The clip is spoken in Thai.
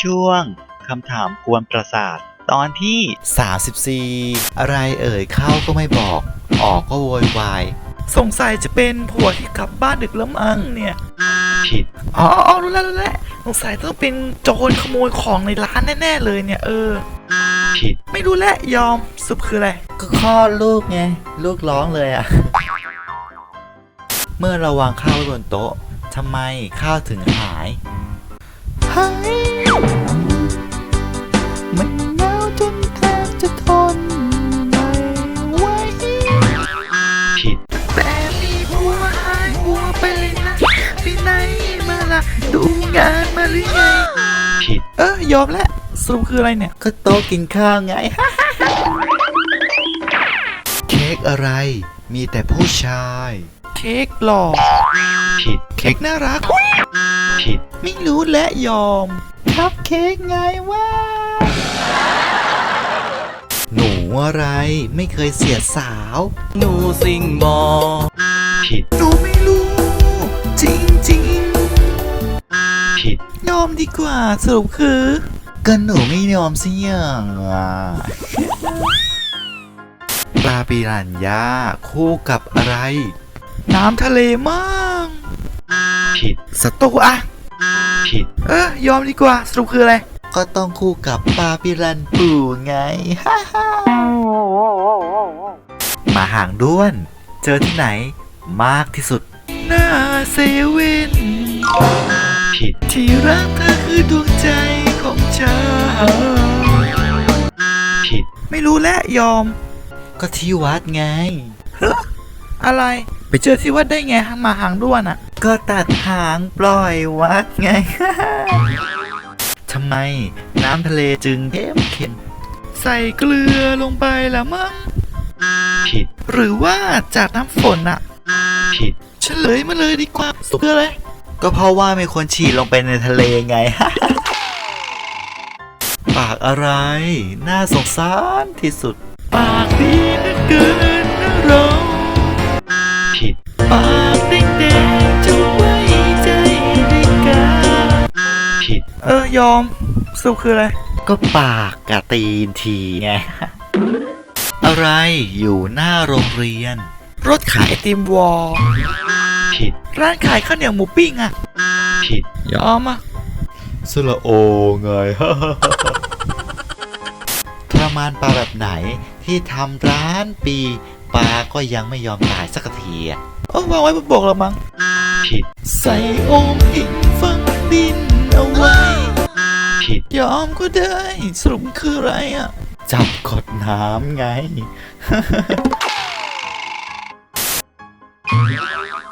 ช่วงคำถามกวนประสาท ตอนที่ 34 อะไรเอ่ยเข้าก็ไม่บอก ออกก็โวยวาย สงสัยจะเป็นผัวที่กลับบ้านดึกแล้วมั้งเนี่ย ผิด อ๋ออ๋อรู้แล้วรู้แล้วสงสัยต้องเป็นโจรขโมยของในร้านแน่ ๆ เลยเนี่ยเออ ผิด ไม่รู้แหละยอมสุปคืออะไร ก็คลอดลูกไง ลูกร้องเลยอะเมื่อเราวางข้าวไว้บนโต๊ะทำไมข้าวถึงหายหาย ละดูงานมาหรือไง ผิด เออยอมแล้วสรุปคืออะไรเนี่ย ก็โต๊ะกินข้าวไง เค้กอะไร มีแต่ผู้ชาย เค้กหล่อผิด เค้กน่ารัก ผิด ไม่รู้และยอม ครับเค้กไงว่า หนูอะไรไม่เคยเสียสาว หนูสิงบอผิด หนูไม่รู้ จริงจริงผิดๆย อมดีกว่าสรุปคือก็หนูไม่ยอมสิอย่างอะปลาปีรันยาคู่กับอะไร น้ำทะเลมั่งผิดสตูอะผิดเออยอมดีกว่าสรุปคืออะไร ก็ต้องคู่กับปลาปิรันปูไงหมาหางด้วน เจอที่ไหนมากที่สุด หน้าเซเว่น ผิด ที่รักเธอคือดวงใจของฉันผิด ไม่รู้และยอม ก็ที่วัดไง อะไร ไปเจอที่วัดได้ไงหมาหางด้วนอะก็ตัดหางปล่อยวัดไง ทำไม น้ำทะเลจึงเข้มเข็มใส่เกลือลงไปละมั้งผิด หรือว่าจากน้ำฝนอะผิดเฉลยมาเลยดีกว่าคืออะไร ก็เพราะว่ามีคนฉีดลงไปในทะเลไง ปากอะไร น่าสงสารที่สุด ปากดีเหลือเกินนะเราผิดปากแดงๆจะไว้ใจได้กาผิด เออยอมสรุปคืออะไร ก็ปากกะตีนทีไง อะไรอยู่หน้าโรงเรียน รถขายไอติมวอล ผิด ร้านขายข้าวเหนียวหมูปิ้งอะผิดยอมอะสละโอไง ทรมานปลาแบบไหนที่ทำร้านปีปลาก็ยังไม่ยอมตายสักทีอะเออวางไว้บนบกแล้วมั้งผิด ใส่โอมหินฝังดินเอาไว้ ผิด ยอมก็ได้ สรุปมันคืออะไรอะจับกดน้ำไง